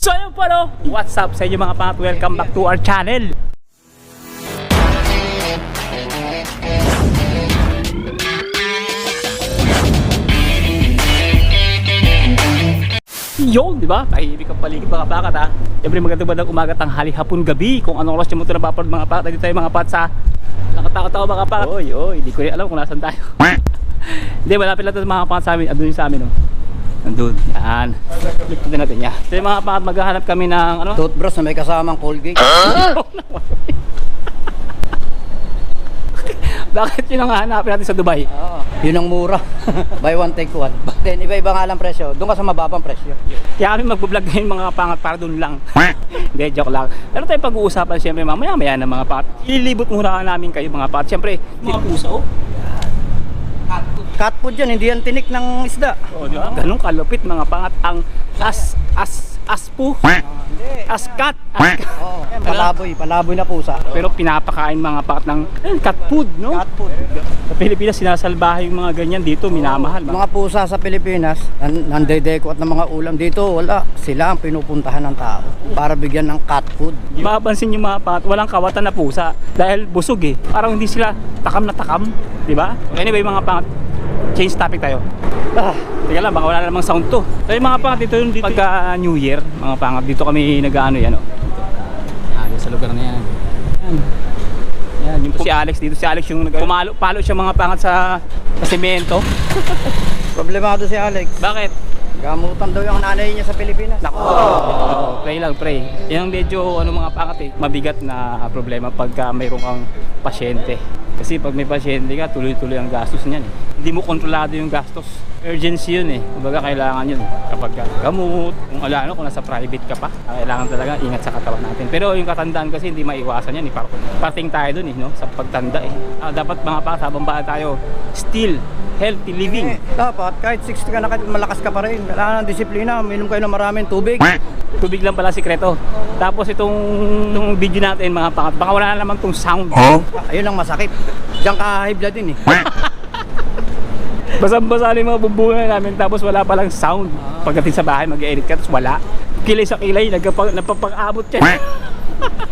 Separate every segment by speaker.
Speaker 1: So ayun po no, what's up sa inyo mga pangat? Welcome back to our channel. Yun, di ba? Tahimik ang paligid mga pakat ha. Siyempre magandang bandang umaga, tanghali, hapon, gabi. Kung anong oras nyo mo ito napapanood mga pakat, dito tayo mga pakat sa nakatakot ako mga pakat. Oy, oy, di ko rin alam kung nasan tayo. Hindi, malapit lang ito mga pakat sa amin. Yung sa amin, oh. Nandun, yan. Click din natin yan. So yung mga pakat, maghahanap kami ng ano?
Speaker 2: Toothbrush na may kasamang Colgate.
Speaker 1: Bakit yun ang hahanapin natin sa Dubai?
Speaker 2: Oo. Yun ang mura. Buy one, take one. Then, iba-iba nga lang presyo. Doon ka sa mababang presyo.
Speaker 1: Kaya kami magbablog ngayon mga pangat para doon lang. Hindi, joke lang. Pero tayo pag-uusapan siyempre mamaya maya na mga pangat. Ililibot muna namin kayo mga pangat. Siyempre, mga pusa oh.
Speaker 2: Cat food yan, hindi yan tinik ng isda.
Speaker 1: Oh, di ba? Ganun kalupit mga pangat ang as as aspu,
Speaker 2: Hindi.
Speaker 1: as cat. As,
Speaker 2: Oo. Yan, palaboy, palaboy na pusa.
Speaker 1: pero pinapakain mga pangat ng eh, cat food, no?
Speaker 2: Cat food.
Speaker 1: Sa Pilipinas sinasalbahe yung mga ganyan dito, minamahal.
Speaker 2: Mga pusa sa Pilipinas, nan nandedeko at ng mga ulam dito, wala. Sila ang pinupuntahan ng tao para bigyan ng cat food.
Speaker 1: Mapapansin yung mga pangat, walang kawatan na pusa dahil busog eh. Parang hindi sila takam na takam, di ba? Anyway mga pangat, change topic tayo. Ah, teka lang, baka wala na namang sound to. So yung mga pangat dito, yung dito pagka New Year, mga pangat dito kami nag-ano yan oh. Ah, sa lugar na yan. Yan. Yan, yung si Alex dito, si Alex yung nag pumalo, palo siya mga pangat sa, sa semento.
Speaker 2: Problemado si Alex.
Speaker 1: Bakit?
Speaker 2: Gamutan daw yung nanay niya sa Pilipinas.
Speaker 1: Nako. Oh. Pray lang, pray. Yan ang medyo ano mga pangat eh, mabigat na problema pagka mayroong kang pasyente. Kasi pag may pasyente ka, tuloy-tuloy ang gastos niyan eh. Hindi mo kontrolado yung gastos. Urgency yun eh. Kumbaga kailangan yun kapag ka gamot, kung ala ano, kung nasa private ka pa, kailangan talaga ingat sa katawan natin. Pero yung katandaan kasi hindi maiwasan yan eh. Par- Parting tayo dun eh, no? sa pagtanda eh. Ah, dapat mga pa, habang bata tayo, still healthy living.
Speaker 2: Eh, dapat, kahit 60 ka na, kahit malakas ka pa rin. Kailangan ng disiplina. Minom kayo ng maraming tubig.
Speaker 1: Tubig lang pala sikreto. Tapos itong, itong video natin mga pangat, baka wala na naman tong sound.
Speaker 2: Ayun ang masakit. Diyan ka high blood din eh.
Speaker 1: Basang-basa yung mga bubuhay namin tapos wala palang sound. Pagdating sa bahay, mag-edit ka tapos wala. Kilay sa kilay, nagpapag, napapag-abot yan.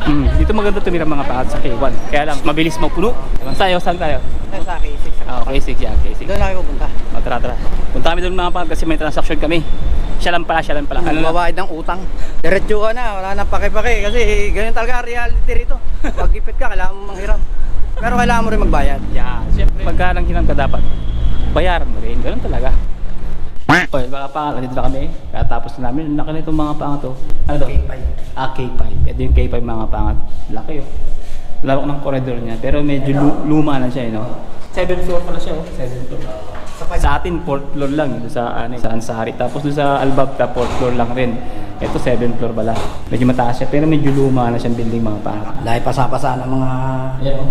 Speaker 1: Hmm, dito maganda tumira mga pangat sa K1. Kaya lang, mabilis magpuno. Saan tayo? Saan tayo?
Speaker 2: Eh, sa akin, 6
Speaker 1: Ah, K6 yan, K6.
Speaker 2: Doon ako pupunta.
Speaker 1: Oh, tara, tara. Punta kami doon mga pangat kasi may transaction kami. Siya lang pala, siya lang pala. Ano lang?
Speaker 2: Magbabayad ng utang. Diretso ka na, wala nang pake-pake kasi ganyan talaga ang reality rito. Pag ipit ka, kailangan mo manghiram. Pero kailangan mo rin magbayad.
Speaker 1: Yeah, siyempre. Pagka nang hinang ka dapat, bayaran mo rin. Ganun talaga. Okay, baka pa nandito na kami. Katapos na namin. Laki na itong mga pangat to. Ano to?
Speaker 2: K5.
Speaker 1: Ah, K5. Ito yung K5 mga pangat. Laki oh. Lawak ng corridor niya. Pero medyo lu- luma na siya, eh, no? 7 floor pala siya, oh. 7 floor. Sa atin, 4th floor lang. Doon sa, ano, sa Ansari. Tapos doon sa Albabta, 4th floor lang rin. Ito, 7 floor pala. Medyo mataas siya. Pero medyo luma na siyang building mga pangat.
Speaker 2: Dahil pasapasa ng mga
Speaker 1: Ayan, oh.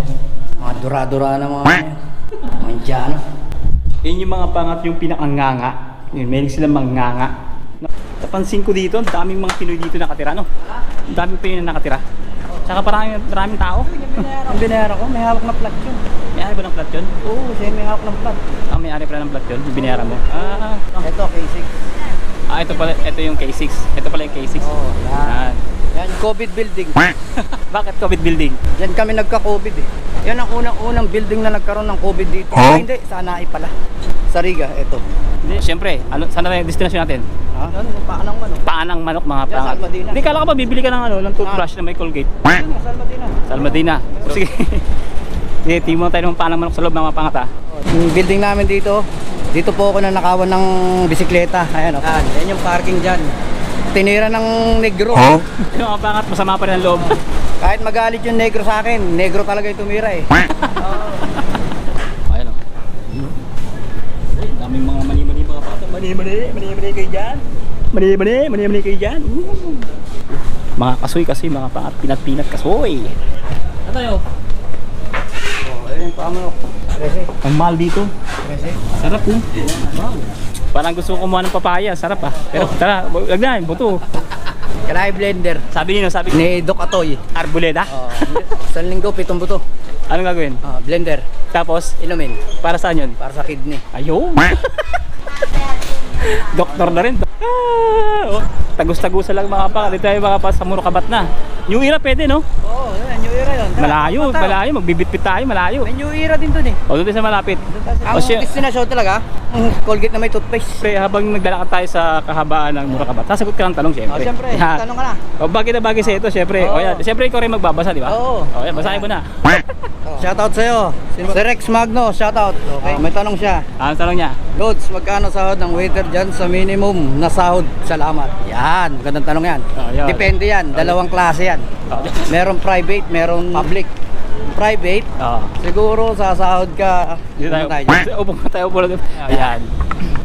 Speaker 2: mga dura-dura na mga mga Indiano.
Speaker 1: Yun yung mga pangat yung pinakanganga. Yun, meron silang manganga. Napansin ko dito, ang daming mga Pinoy dito nakatira, no? Ang daming Pinoy na nakatira. Tsaka maraming, maraming tao.
Speaker 2: Ang binayaran ko, may hawak na plat yun.
Speaker 1: May ari ba ng plat yun?
Speaker 2: Oo, siya may hawak ng plat.
Speaker 1: Ah, may ari pala ng plat yun, yung binayaran mo. Ah, ah.
Speaker 2: Ito, K6.
Speaker 1: ah, ito pala, ito yung K6. Ito pala yung K6.
Speaker 2: Oo, yan.
Speaker 1: Yan.
Speaker 2: Yan, COVID building.
Speaker 1: Bakit COVID building?
Speaker 2: Yan kami nagka-COVID eh. Yan ang unang-unang building na nagkaroon ng COVID dito. Ay, hindi, sa Anai pala. Sa Riga, ito.
Speaker 1: Hindi, siyempre, ano, saan na yung destination natin?
Speaker 2: Ha? Ano, paanang ano?
Speaker 1: Paanang manok mga
Speaker 2: Yan,
Speaker 1: pangat.
Speaker 2: Salmadina.
Speaker 1: Hindi, kala ko ba bibili ka ng ano, ng toothbrush na may Colgate?
Speaker 2: Ano, Salmadina.
Speaker 1: Salmadina. So, sige. Sige, tingnan mo tayo ng paanang manok sa loob mga pangat ha.
Speaker 2: Yung building namin dito, dito po ako na nakawan ng bisikleta. Ayan o. Yan, yan yung parking dyan. Tinira ng negro.
Speaker 1: Yung mga pangat, masama pa rin ang loob.
Speaker 2: Kahit magalit yung negro sa akin, negro talaga yung tumira eh.
Speaker 1: Ayun o. Ay, daming mga mani-mani mga bata. Mani-mani, mani-mani kayo dyan. Mani-mani, mani-mani kayo dyan. Ooh. Mga kasoy kasi, mga pangat, pinat-pinat kasoy. Ano tayo?
Speaker 2: Oh, ayun pamanok.
Speaker 1: Ang mahal dito. Sarap oh. Wow. Parang gusto ko kumuha ng papaya, sarap ah. Pero tara, wag na, buto.
Speaker 2: Kailangan blender.
Speaker 1: Sabi niyo, sabi
Speaker 2: Ni Doc Atoy.
Speaker 1: Arboleda.
Speaker 2: Oh, sa linggo, pitong buto.
Speaker 1: Anong gagawin?
Speaker 2: Ah, blender.
Speaker 1: Tapos,
Speaker 2: Inumin.
Speaker 1: para saan yun?
Speaker 2: Para sa kidney.
Speaker 1: Ayun. Doktor na rin. Ah, oh. Tagus-tagusa lang mga pa. Dito tayo mga pa sa Murukabat na. New era pwede, no?
Speaker 2: Oo, yan, New Era yun. Tara,
Speaker 1: Malayo,
Speaker 2: punta.
Speaker 1: malayo. Magbibitbit tayo, malayo.
Speaker 2: May New Era din dun eh.
Speaker 1: O, doon sa malapit.
Speaker 2: Ang
Speaker 1: O siya,
Speaker 2: destination talaga, ang Colgate na may toothpaste.
Speaker 1: Pre, habang naglalakad tayo sa kahabaan ng Murukabat, sasagot ka ng tanong,
Speaker 2: Oh,
Speaker 1: syempre.
Speaker 2: siyempre, tanong ka na.
Speaker 1: O, bagay na bagay sa ito, syempre. O,
Speaker 2: Oo.
Speaker 1: yan. Syempre, ikaw rin magbabasa, di ba?
Speaker 2: Oo.
Speaker 1: O, yan, basahin mo na.
Speaker 2: Shoutout sa'yo. Si Rex Magno, shoutout. Okay, may tanong siya.
Speaker 1: Ano tanong niya?
Speaker 2: Lods, magkano sahod ng waiter dyan sa minimum na sahod? Salamat. Yan, magandang tanong yan.
Speaker 1: Oh.
Speaker 2: Depende yan, dalawang klase yan.
Speaker 1: O,
Speaker 2: Meron private, meron public. Private,
Speaker 1: o.
Speaker 2: siguro sasahod ka.
Speaker 1: Dito tayo.
Speaker 2: Ano tayo dyan?
Speaker 1: Upo ka tayo, upo lang. Ayan.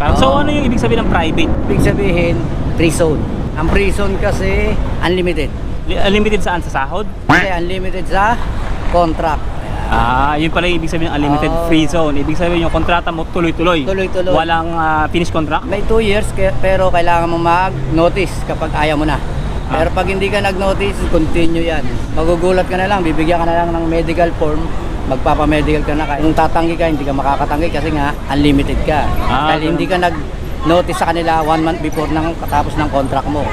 Speaker 1: Parang, so, ano yung ibig sabihin ng private?
Speaker 2: Ibig sabihin, free zone. Ang free zone kasi, unlimited.
Speaker 1: Unlimited saan? Sa sahod?
Speaker 2: Kasi unlimited sa contract.
Speaker 1: Ah, yun pala yung ibig sabihin ng unlimited
Speaker 2: Oo.
Speaker 1: free zone. Ibig sabihin yung kontrata mo tuloy-tuloy.
Speaker 2: Tuloy-tuloy.
Speaker 1: Walang ah, finish contract.
Speaker 2: May 2 years, pero kailangan mo mag-notice kapag ayaw mo na. Pero pag hindi ka nag-notice, continue yan. Magugulat ka na lang, bibigyan ka na lang ng medical form, magpapamedical ka na. Kung tatanggi ka, hindi ka makakatanggi kasi nga unlimited ka.
Speaker 1: Ah,
Speaker 2: Dahil
Speaker 1: ganun.
Speaker 2: hindi ka nag-notice sa kanila one month before ng katapos ng contract mo.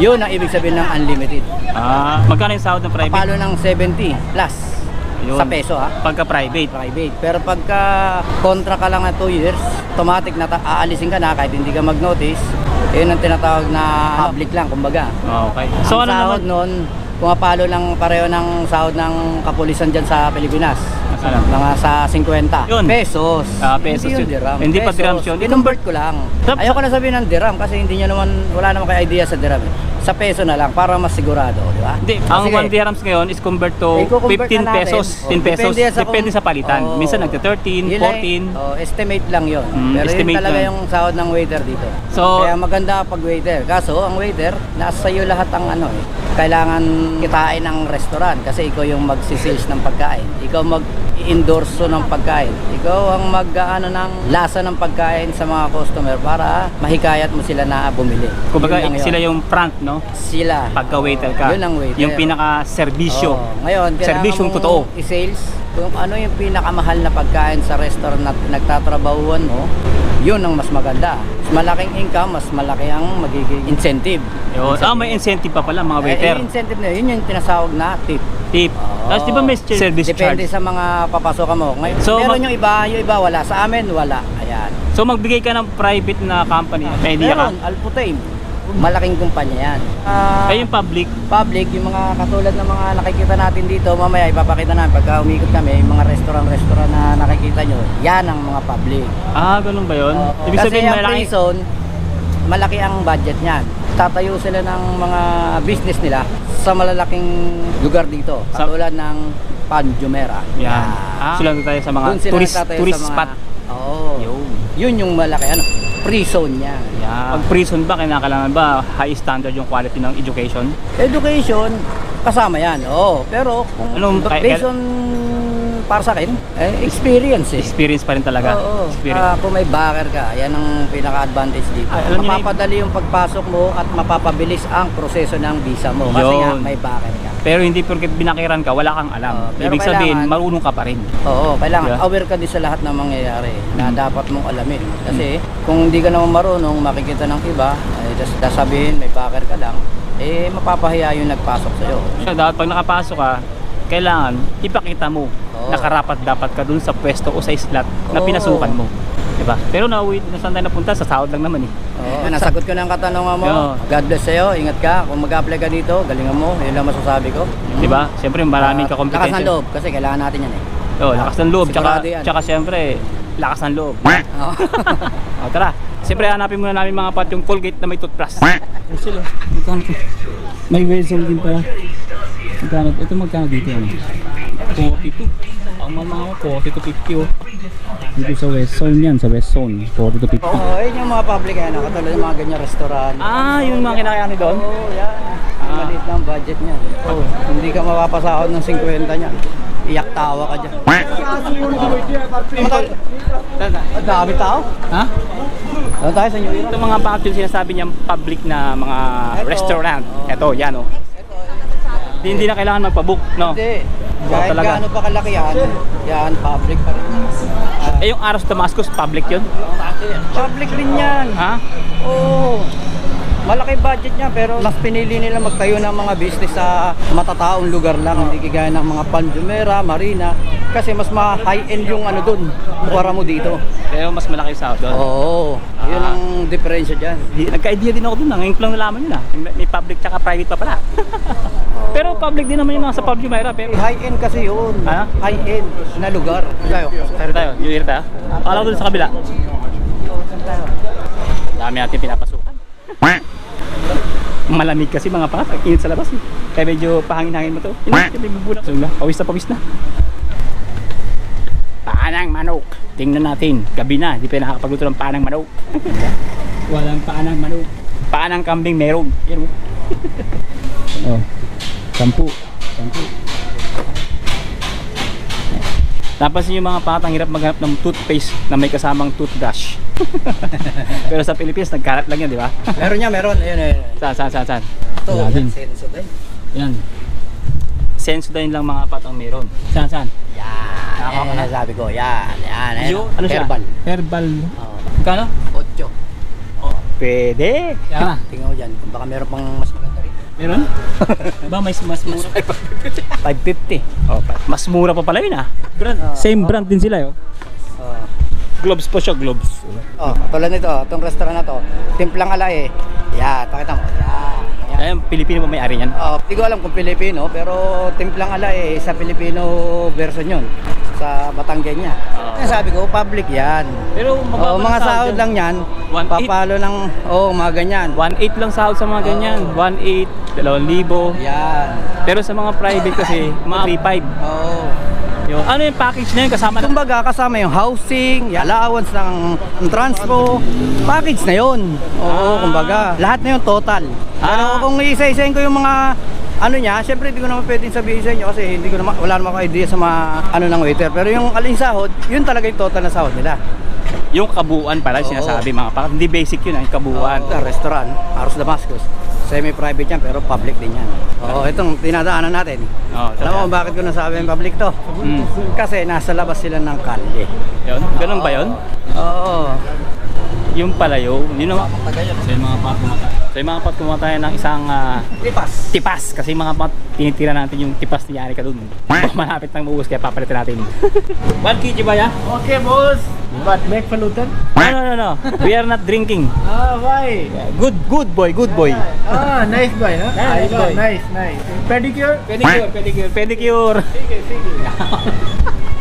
Speaker 2: Yun ang ibig sabihin ng unlimited.
Speaker 1: Ah, magkano yung sahod ng private?
Speaker 2: Palo ng 70 plus
Speaker 1: Yun.
Speaker 2: sa peso ha.
Speaker 1: Pagka private.
Speaker 2: private. Pero pagka kontra ka lang na 2 years, automatic na aalisin ka na kahit hindi ka mag-notice. Yun ang tinatawag na public lang, kumbaga.
Speaker 1: Ah, Okay.
Speaker 2: So, ang
Speaker 1: ano
Speaker 2: sahod
Speaker 1: naman?
Speaker 2: nun, pumapalo lang pareho ng sahod ng kapulisan dyan sa Pilipinas.
Speaker 1: Ano?
Speaker 2: Mga sa 50
Speaker 1: Yun.
Speaker 2: pesos.
Speaker 1: Ah, pesos
Speaker 2: Hindi yun
Speaker 1: yun.
Speaker 2: dirham.
Speaker 1: Hindi pa dirhams yun.
Speaker 2: Kinumbert ko lang. Ayoko na sabihin ng dirham kasi hindi nyo naman, wala naman kayo idea sa dirham. eh. Sa peso na lang para mas sigurado, di ba?
Speaker 1: Hindi, ang
Speaker 2: sige.
Speaker 1: 1 dirhams ngayon is convert to
Speaker 2: Eh, kukonvert
Speaker 1: 15
Speaker 2: na natin.
Speaker 1: pesos.
Speaker 2: Oh,
Speaker 1: 10 pesos.
Speaker 2: depende sa
Speaker 1: Depende
Speaker 2: kung-
Speaker 1: sa palitan.
Speaker 2: Oh.
Speaker 1: Minsan nagte-13,
Speaker 2: Yun
Speaker 1: 14.
Speaker 2: lang, oh, estimate lang yun.
Speaker 1: Mm,
Speaker 2: Pero
Speaker 1: estimate
Speaker 2: yun talaga
Speaker 1: lang.
Speaker 2: yung sahod ng waiter dito.
Speaker 1: So-
Speaker 2: Kaya maganda pag waiter. Kaso ang waiter, nasa iyo lahat ang ano eh. Kailangan kitain ng restaurant kasi ikaw yung magsisales ng pagkain. Ikaw mag-endorso ng pagkain. Ikaw ang mag-ano ng lasa ng pagkain sa mga customer para mahikayat mo sila na bumili.
Speaker 1: Kumbaga,
Speaker 2: Yun
Speaker 1: sila yung front, no?
Speaker 2: sila.
Speaker 1: Pagka waiter ka.
Speaker 2: Yun ang waiter.
Speaker 1: Yung pinaka-serbisyo.
Speaker 2: Oo. Ngayon, mong
Speaker 1: totoo.
Speaker 2: i-sales kung ano yung pinakamahal na pagkain sa restaurant na pinagtatrabahuan mo, yun ang mas maganda. Mas malaking income, mas malaki ang magiging incentive.
Speaker 1: Yun. Ah, may incentive pa pala mga
Speaker 2: Eh,
Speaker 1: waiter.
Speaker 2: yung incentive na yun, yun yung tinasawag na tip.
Speaker 1: Tip. Tapos di ba may service
Speaker 2: Depende
Speaker 1: charge?
Speaker 2: sa mga papasokan mo. Ngayon,
Speaker 1: So,
Speaker 2: meron
Speaker 1: mag-
Speaker 2: yung iba, yung iba wala. Sa amin, wala. Ayan.
Speaker 1: So magbigay ka ng private na company. May idea ka?
Speaker 2: Meron, Alputame. Malaking kumpanya yan. Ah,
Speaker 1: Ay yung public.
Speaker 2: public, yung mga katulad ng mga nakikita natin dito, mamaya ipapakita namin pagka umikot kami, yung mga restaurant-restaurant na nakikita nyo, yan ang mga public.
Speaker 1: Ah, ganun ba yun?
Speaker 2: Oo.
Speaker 1: Ibig
Speaker 2: Kasi
Speaker 1: sabihin
Speaker 2: ang
Speaker 1: malaki.
Speaker 2: prison, malaki ang budget niyan. Tatayo sila ng mga business nila sa malalaking lugar dito. Katulad ng Panjumera.
Speaker 1: Yan. Ah, so lang tayo sa mga
Speaker 2: sila
Speaker 1: tourist, tourist
Speaker 2: sa mga-
Speaker 1: spot.
Speaker 2: Oo.
Speaker 1: Yun.
Speaker 2: Yun yung malaki ano, prison niya.
Speaker 1: Yan. Pag prison ba, kinakailangan ba high standard yung quality ng education?
Speaker 2: Education, kasama yan. Oo. Pero kung
Speaker 1: Anong-
Speaker 2: based on para sa akin, eh, experience eh.
Speaker 1: Experience pa rin talaga.
Speaker 2: Oo.
Speaker 1: Experience.
Speaker 2: Ah, kung may backer ka, yan ang pinaka-advantage dito.
Speaker 1: Ay, alam niyo na
Speaker 2: Mapapadali yung pagpasok mo at mapapabilis ang proseso ng visa mo. Kasi nga,
Speaker 1: Yun.
Speaker 2: may backer ka.
Speaker 1: Pero hindi porket binakiran ka, wala kang alam.
Speaker 2: Oo, pero
Speaker 1: Ibig sabihin,
Speaker 2: kailangan-
Speaker 1: marunong ka pa rin.
Speaker 2: Oo, kailangan
Speaker 1: Yeah.
Speaker 2: aware ka din sa lahat ng mangyayari na
Speaker 1: Mm.
Speaker 2: dapat mong alamin. Kasi kung hindi ka naman marunong makikita ng iba, eh, das- sasabihin may backer ka lang, eh mapapahiya yung nagpasok sa'yo.
Speaker 1: So, dapat pag nakapasok ka, kailangan ipakita mo Nakarapat dapat ka dun sa pwesto o sa slot na
Speaker 2: Oo.
Speaker 1: pinasukan mo. Diba? Pero nauwi, nasaan tayo napunta? Sa sahod lang naman eh.
Speaker 2: Oo, nasagot ko na ang katanungan mo.
Speaker 1: Yeah.
Speaker 2: God bless sa'yo, ingat ka. Kung mag-apply ka dito, galingan mo. Yun lang masasabi ko.
Speaker 1: Diba? Siyempre maraming
Speaker 2: Ah,
Speaker 1: kakompetensya.
Speaker 2: Lakas ng loob, kasi kailangan natin yan eh.
Speaker 1: Oo, lakas ng loob. Tsaka,
Speaker 2: yan.
Speaker 1: tsaka siyempre, lakas ng loob.
Speaker 2: Oo.
Speaker 1: O tara, siyempre hanapin muna namin mga pat yung Colgate na may toothbrush. Ay sila? May Wesel din pala. Magkano? Ito magkano dito? Ano? 42. Ang mama ko, 40 to 50 oh. Dito sa West Zone yan, sa West Zone. 40 to 50.
Speaker 2: Oo, yun yung mga public ano, katulad ng mga ganyan restaurant.
Speaker 1: Ah, yung mga kinakayani doon?
Speaker 2: Oo, yan. Ang
Speaker 1: Ah.
Speaker 2: maliit lang budget niya. Oo, hindi ka mapapasahod ng 50 niyan. Iyak tawa ka dyan. Ang dami tao.
Speaker 1: Ha?
Speaker 2: Ano tayo sa New Era?
Speaker 1: Ito mga actually sinasabi niyang public na mga
Speaker 2: Ito.
Speaker 1: restaurant.
Speaker 2: Oh.
Speaker 1: Ito, yan oh. Hindi na kailangan magpabook, no?
Speaker 2: Hindi. Kahit
Speaker 1: talaga.
Speaker 2: gaano pa kalaki yan, yan, public pa rin. Ah,
Speaker 1: Eh yung Aros Damascus, public yun?
Speaker 2: public rin yan.
Speaker 1: Ha?
Speaker 2: Oo. Malaki budget niya pero mas pinili nila magtayo ng mga business sa matataong lugar lang, hindi kagaya ng mga Panjumera, Marina. Kasi mas ma-high-end yung ano dun, kuwara mo dito.
Speaker 1: Pero mas malaki sa doon.
Speaker 2: Oo, yun ang diferensya dyan.
Speaker 1: Nagka-idea din ako dun. ah. Ngayon ko lang nalaman yun ah. May, may public tsaka private pa pala. pero public din naman yung mga sa Pub Jumeirah. Pero
Speaker 2: High-end kasi yun.
Speaker 1: Ah?
Speaker 2: High-end na lugar. Tayo,
Speaker 1: Tayo tayo, yung irita. Akala ko dun sa kabila. Dami natin pinapasukan. Malamig kasi mga pangat, ang init sa labas eh. Kaya medyo pahangin-hangin mo to. Yun, kaya may bubunak. So, pawis na pawis na. Paanang manok. Tingnan natin. Gabi na, di pa nakakapagluto ng paanang manok. Walang paanang manok. Paanang kambing meron. Yan oh. oh. Sampu. Sampu. Tapos yung mga patang hirap maghanap ng toothpaste na may kasamang toothbrush. Pero sa Pilipinas, nagkalat lang yan, di ba?
Speaker 2: Meron niya, meron. Ayun, ayun.
Speaker 1: saan, saan, saan, saan?
Speaker 2: Ito,
Speaker 1: din.
Speaker 2: Sensodyne.
Speaker 1: Yan. Sensodyne lang mga patang meron. Saan, saan?
Speaker 2: Yan.
Speaker 1: Nakakuha ka na?
Speaker 2: sabi ko. Yan. Yan. Yan.
Speaker 1: Yo, ano siya?
Speaker 2: Herbal.
Speaker 1: Herbal.
Speaker 2: Oo.
Speaker 1: Kano?
Speaker 2: Ocho.
Speaker 1: Pwede. Yan na.
Speaker 2: Tingnan mo dyan. Kung baka meron pang mas maganda rin.
Speaker 1: Meron? ba, may mas mura? 550. Oh, mas mura pa pala yun ah. Brand.
Speaker 2: Ah,
Speaker 1: Same
Speaker 2: ah.
Speaker 1: brand din sila yo.
Speaker 2: Oo.
Speaker 1: Gloves po siya, gloves.
Speaker 2: Oh, tulad nito, itong restaurant na to, timplang alay eh. Yan, pakita mo. Yan. Yan.
Speaker 1: Ayun, Pilipino pa may-ari niyan.
Speaker 2: Oh, hindi ko alam kung Pilipino, pero timplang alay eh, sa Filipino version yun. Sa Batanggen niya.
Speaker 1: Oo.
Speaker 2: Kaya sabi ko, public yan.
Speaker 1: Pero
Speaker 2: Oh, mga sahod lang yan.
Speaker 1: 1.8.
Speaker 2: Papalo ng, oh, mga ganyan.
Speaker 1: 1.8 lang sahod sa mga ganyan. 1.8, 2,000.
Speaker 2: Yan.
Speaker 1: Pero sa mga private kasi, mga 3.5.
Speaker 2: Oh.
Speaker 1: Yung, ano yung package na yun kasama na?
Speaker 2: Kumbaga, kasama yung housing, yung allowance ng, ng transpo, package na yun. Oo,
Speaker 1: Ah.
Speaker 2: kumbaga, lahat na yun total. Pero
Speaker 1: Ah.
Speaker 2: kung isa-isahin ko yung mga ano niya, syempre hindi ko naman pwedeng sabihin sa inyo kasi hindi ko naman, wala naman ako idea sa mga ano ng waiter. Pero yung aling sahod, yun talaga yung total na sahod nila.
Speaker 1: Yung kabuuan pala
Speaker 2: Oo.
Speaker 1: sinasabi mga pa. Hindi basic yun, ah, yung kabuuan.
Speaker 2: Sa restaurant, Aros Damascus. Semi-private yan pero public din yan. Oo, itong tinadaanan natin.
Speaker 1: Oo,
Speaker 2: Alam mo kung bakit ko nasabi yung public to?
Speaker 1: Mm.
Speaker 2: Kasi nasa labas sila ng kalye.
Speaker 1: Yun, ganun ba yun?
Speaker 2: Oo.
Speaker 1: Yung palayo, yun naman. So yung mga pat kumatayan. So yung mga pat kumatayan ng isang ah,
Speaker 2: Lipas.
Speaker 1: tipas. Kasi mga pat, tinitira natin yung tipas ni Yanika dun. Baka malapit nang maubos kaya papalitan natin. 1 kg ba ya?
Speaker 3: Okay, boss. But make falutan?
Speaker 1: No, no, no, no. We are not drinking.
Speaker 3: Ah, why?
Speaker 1: Good, good boy, good boy.
Speaker 3: Ah, nice boy, huh?
Speaker 1: Nice
Speaker 3: I know,
Speaker 1: boy.
Speaker 3: Nice, nice. Pedicure?
Speaker 1: Pedicure, pedicure, pedicure.
Speaker 3: Sige, sige.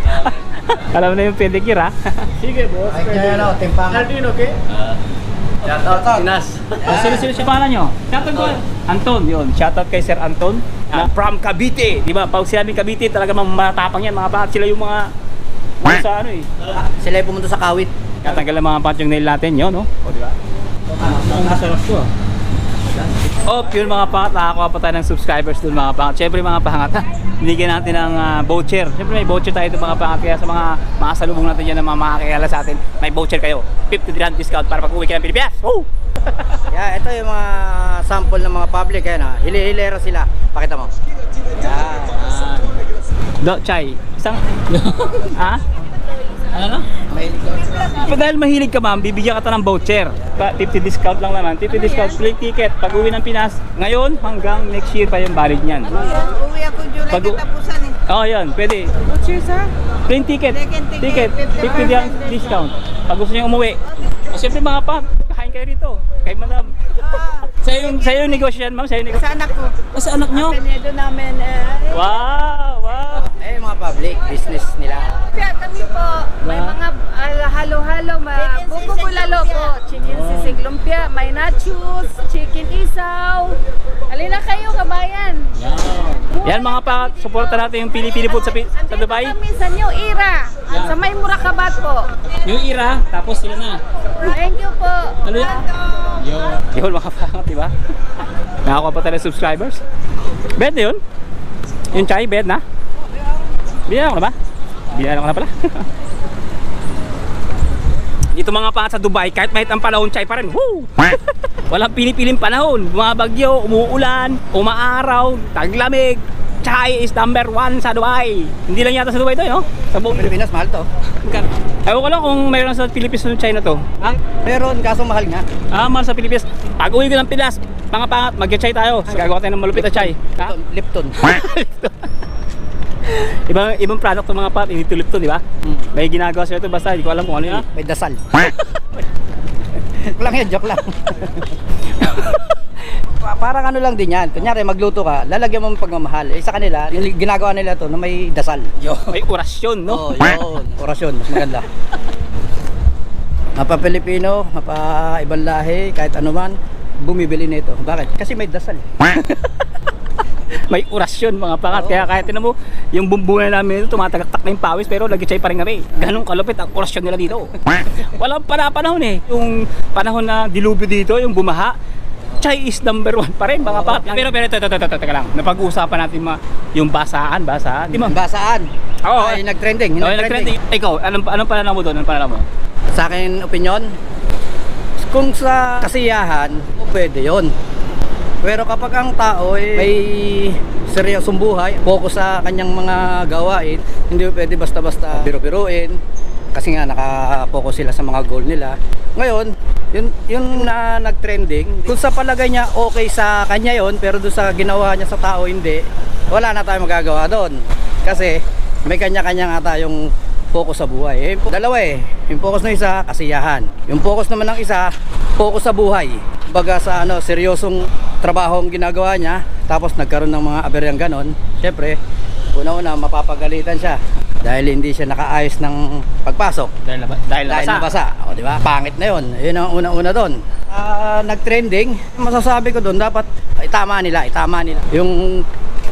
Speaker 1: Alam na yung pedicure ha?
Speaker 3: Sige, boss.
Speaker 2: Ay, kaya ano, timpangan.
Speaker 3: 13, okay?
Speaker 2: Inas.
Speaker 1: Oh, sino sino siya pangalan nyo? Shoutout ko. Anton, yun. Shoutout kay Sir Anton. Na from Cavite. Di ba? Pag sinabing Cavite, talaga mga matapang yan. Mga bat sila yung mga... Mga sa ano eh.
Speaker 2: Sila yung pumunta sa kawit.
Speaker 1: Katanggal ang mga pat yung nail natin yun, no? O, di ba? Ang masarap ko. Oh, yun mga pangat, nakakuha pa tayo ng subscribers dun mga pangat. Siyempre mga pangat, binigyan natin ng ah, voucher. Siyempre may voucher tayo dun mga pangat. Kaya sa mga mga salubong natin dyan ng mga makakilala sa atin, may voucher kayo. 50 discount para pag uwi kayo ng Pilipinas. Oh!
Speaker 2: Yeah, ito yung mga sample ng mga public. Ayan ha. Hili-hilera sila. Pakita mo. Yan.
Speaker 1: Do, Chay, isang... ha? Ano. Pa dahil mahilig ka ma'am, bibigyan ka ta ng voucher. Pa- 50 discount lang naman. 50 discount, plane ticket. Pag uwi ng Pinas, ngayon hanggang next year pa yung valid niyan.
Speaker 4: Uwi ako July
Speaker 1: Pag-
Speaker 4: katapusan eh.
Speaker 1: Oh, yan, pwede.
Speaker 4: Butcher sa?
Speaker 1: Plane ticket. Ticket.
Speaker 4: ticket.
Speaker 1: 50 diyan discount. Pag gusto niyo umuwi. O siyempre mga pa, kain kayo rito. Kay madam.
Speaker 4: Ah,
Speaker 1: Sa yung sa yung negosyo yan, ma'am. Sa yung negosyo.
Speaker 4: sa anak ko.
Speaker 1: Ah, sa anak niyo?
Speaker 4: Penedo namin. Eh,
Speaker 1: Wow, wow.
Speaker 2: Eh, yung mga public business nila.
Speaker 4: Kaya kami po, may mga ah, halo-halo, ma bubulalo po. Chicken sisig lumpia, may nachos, chicken isaw. Halina kayo, kabayan.
Speaker 1: Yan mga pa, suporta natin yung Pili-Pili food sa, sa Dubai.
Speaker 4: kami sa New Era.
Speaker 1: Yan.
Speaker 4: Sa may Murakabat po.
Speaker 1: Yung Ira, tapos sila na.
Speaker 4: Thank you po.
Speaker 1: Ano yun? Yun mga pangat, di ba? Nakakuha pa tayo ng subscribers. Bet na yun? Yung chai, bet na? Binalan ko na ba? Binalan ko na pala. Dito mga pangat sa Dubai, kahit mahit ang panahon, chai pa rin. Woo! Walang pinipiling panahon. Mga bagyo, umuulan, umaaraw, taglamig. chai is number one sa Dubai. Hindi lang yata sa Dubai to, no? Sa buong
Speaker 2: Pilipinas, mahal to.
Speaker 1: Ewan ko lang kung mayroon sa Philippines o China to. Ha?
Speaker 2: Meron, kaso mahal nga.
Speaker 1: Ah, mahal sa Philippines. Pag uwi ko ng Pilas, mga pangat, mag-chai tayo. Gagawa tayo ng malupit na chai. Ha?
Speaker 2: Lipton.
Speaker 1: ibang ibang product ng mga pop, hindi tulip to, di ba? May ginagawa sila ito basta hindi ko alam kung ano yun.
Speaker 2: May dasal. joke lang yan, joke lang. Pa- Parang ano lang din yan. Kunyari, magluto ka, lalagyan mo ng pagmamahal. Eh, sa kanila, yung ginagawa nila to na may dasal. Yo.
Speaker 1: May orasyon, no?
Speaker 2: Oh, yun. Orasyon, mas maganda. Mapa Pilipino, mapa ibang lahi, kahit ano man, bumibili nito. Bakit? Kasi may dasal.
Speaker 1: May orasyon mga pangat.
Speaker 2: Oo.
Speaker 1: Kaya kahit tinan mo, yung bumbungan namin ito, tumatagaktak na yung pawis pero nag-chai pa rin kami. Ganong kalupit ang orasyon nila dito. Walang panahon eh. Yung panahon na dilubyo dito, yung bumaha, chai is number one pa rin mga pangat. Pero pero ito, ito, ito, teka lang. Napag-uusapan natin ma, yung basaan, basaan. Di ba?
Speaker 2: Basaan.
Speaker 1: Oo.
Speaker 2: Ay, nag-trending.
Speaker 1: Oh,
Speaker 2: nag-trending.
Speaker 1: nag-trending. Ikaw, anong, anong pananaw mo doon? Anong pananaw mo?
Speaker 2: Sa akin, opinion, kung sa kasiyahan, pwede yon. Pero kapag ang tao ay may seryosong buhay, focus sa kanyang mga gawain, hindi pwede basta-basta biro-biruin, kasi nga naka-focus sila sa mga goal nila. Ngayon, yun, yun na nag-trending, kung sa palagay niya okay sa kanya yon pero doon sa ginawa niya sa tao hindi, wala na tayong magagawa doon. Kasi may kanya-kanya nga tayong focus sa buhay. Eh, dalawa eh. Yung focus ng isa, kasiyahan. Yung focus naman ng isa, focus sa buhay. Baga sa ano, seryosong trabaho ang ginagawa niya, tapos nagkaroon ng mga aberyang ganon, syempre, una-una mapapagalitan siya dahil hindi siya nakaayos ng pagpasok.
Speaker 1: Dahil, naba, dahil,
Speaker 2: Dahil
Speaker 1: nabasa.
Speaker 2: nabasa. O, di ba? Pangit na yun. Yun ang una-una doon. Ah, nag-trending. Masasabi ko doon, dapat itama nila, itama nila. Yung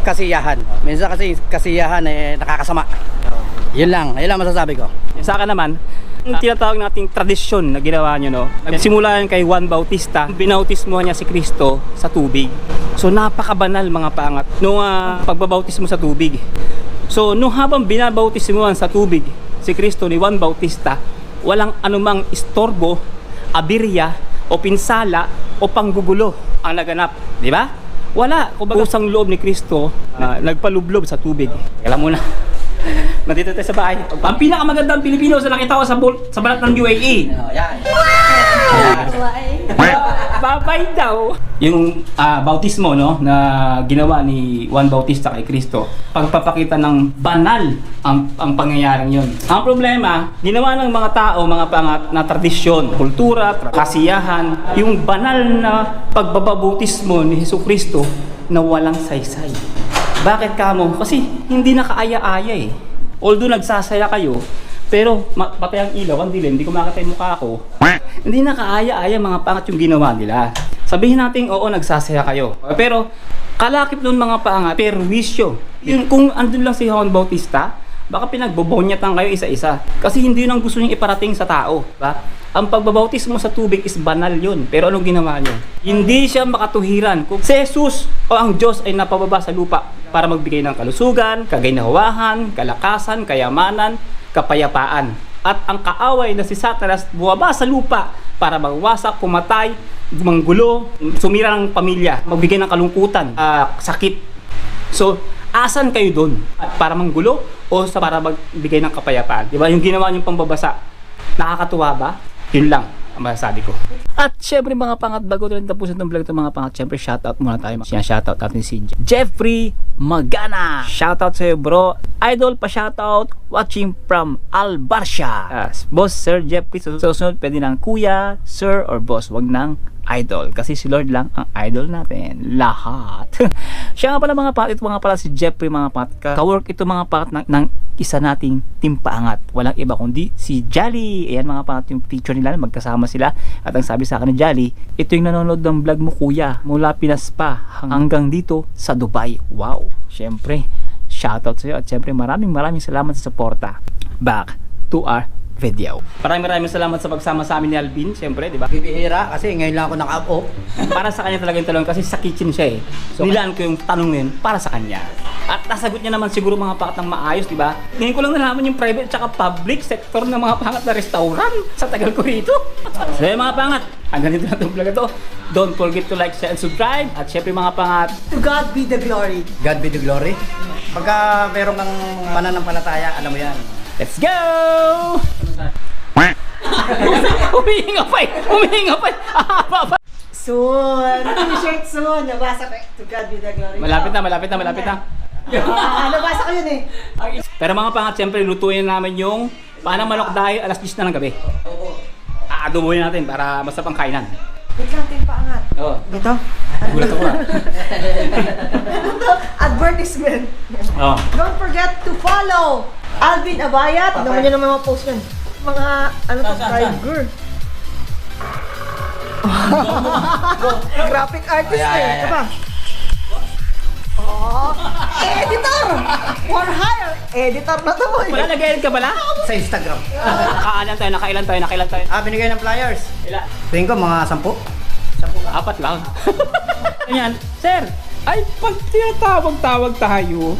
Speaker 2: kasiyahan. Minsan kasi kasiyahan eh nakakasama. Yun lang. Yun lang masasabi ko.
Speaker 1: Sa akin naman, yung tinatawag nating tradisyon na ginawa nyo, no? Nagsimula yan kay Juan Bautista, binautismo niya si Kristo sa tubig. So napakabanal mga pangat nung ah, pagbabautismo sa tubig. So nung habang binabautismoan sa tubig si Kristo ni Juan Bautista, walang anumang istorbo, abirya, o pinsala, o panggugulo ang naganap. Di ba? Wala. Kumbaga, usang loob ni Kristo na nagpalublob sa tubig. Alam mo na. Nandito tayo sa bahay. Ang pinakamagandang Pilipino sa nakita ko sa, bul- sa balat ng UAE.
Speaker 2: Oh, yan.
Speaker 1: Babay daw. Yung ah, bautismo no na ginawa ni Juan Bautista kay Kristo, pagpapakita ng banal ang ang pangyayaring yon. Ang problema, ginawa ng mga tao, mga pangat na tradisyon, kultura, tra- kasiyahan, yung banal na pagbabautismo ni Hesus Kristo na walang saysay. Bakit kamo? Kasi hindi nakaaya-aya eh. Although nagsasaya kayo, pero patay ang ilaw, ang hindi ko makita yung mukha ko. Hindi nakaaya-aya mga pangat yung ginawa nila. Sabihin natin, oo, nagsasaya kayo. Pero, kalakip doon mga pangat, perwisyo. Yung, kung andun lang si Juan Bautista, baka pinagbobonyatan kayo isa-isa. Kasi hindi yun ang gusto niyang iparating sa tao. Ba? Ang pagbabautismo sa tubig is banal yun. Pero anong ginawa niyo? Hindi siya makatuhiran. Kung si Jesus o ang Diyos ay napababa sa lupa para magbigay ng kalusugan, kaginawahan, kalakasan, kayamanan, kapayapaan. At ang kaaway na si Satanas buwaba sa lupa para magwasak, pumatay, manggulo, sumira ng pamilya, magbigay ng kalungkutan, ah, sakit. So, asan kayo doon? Para manggulo o sa para magbigay ng kapayapaan? Di ba? Yung ginawa niyong pambabasa, nakakatuwa ba? Yun lang ang masasabi ko. At syempre mga pangat, bago rin tapusin itong vlog itong mga pangat, syempre shoutout muna tayo. Siya shoutout natin si Jeffrey Magana. Shoutout sa'yo bro. Idol pa shoutout watching from Albarcia. Yes. Boss Sir Jeffrey, sa susunod pwede ng kuya, sir, or boss. Wag nang idol. Kasi si Lord lang ang idol natin. Lahat. Siya nga pala mga pat, ito mga pala si Jeffrey mga pat. Ka- Ka-work ito mga pat ng, ng isa nating timpaangat. Walang iba kundi si Jolly. Ayan mga pat yung picture nila. Magkasama sila. At ang sabi sa akin ni Jolly, ito yung nanonood ng vlog mo kuya. Mula Pinas pa hanggang dito sa Dubai. Wow. Siyempre, shoutout sa iyo. At siyempre maraming maraming salamat sa suporta. Back to our video. Maraming maraming salamat sa pagsama sa amin ni Alvin. Siyempre, di ba?
Speaker 2: Bibihira kasi ngayon lang ako naka-up.
Speaker 1: para sa kanya talaga yung talong kasi sa kitchen siya eh. So, nilaan ko yung tanong na yun para sa kanya. At nasagot niya naman siguro mga pangat ng maayos, di ba? Ngayon ko lang nalaman yung private at public sector ng mga pangat na restaurant sa tagal ko rito. so yun mga pangat, hanggang dito na itong vlog na to. Don't forget to like, share, and subscribe. At syempre mga pangat,
Speaker 5: To God be the glory.
Speaker 2: God be the glory. Pagka meron kang mananampalataya, alam mo yan.
Speaker 1: let's go! Humihinga pa eh! Humihinga pa eh! Ahaba pa!
Speaker 5: Soon. T-shirt soon. Nabasa ko. To God be the glory.
Speaker 1: Malapit na, malapit na, malapit na.
Speaker 5: Ah, nabasa ko yun eh.
Speaker 1: Pero mga pangat, siyempre, lutuin namin yung panang manok dahil alas 10 na ng gabi. Aadobohin natin para basta pang kainan.
Speaker 5: Wait lang, ting paangat.
Speaker 1: Oo.
Speaker 5: Ito.
Speaker 1: Gulat ako ah.
Speaker 5: Advertisement.
Speaker 1: Oo.
Speaker 5: Don't forget to follow Alvin Abayat. Naman nyo naman mga post yan. Mga, ano to, tiger. Graphic artist
Speaker 2: Ayan,
Speaker 5: eh. pa. Oh, editor! For hire! Editor na to boy.
Speaker 1: Wala, nag-edit ka pala?
Speaker 2: Sa Instagram.
Speaker 1: Nakailan tayo, nakailan tayo, nakailan tayo.
Speaker 2: Ah, binigay ng flyers.
Speaker 1: Ilan?
Speaker 2: Tingin ko mga sampu.
Speaker 1: Apat lang. Ganyan, sir, ay pag tinatawag-tawag tayo.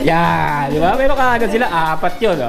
Speaker 1: Yan, di ba? Pero kaagad sila, apat yun. Oh.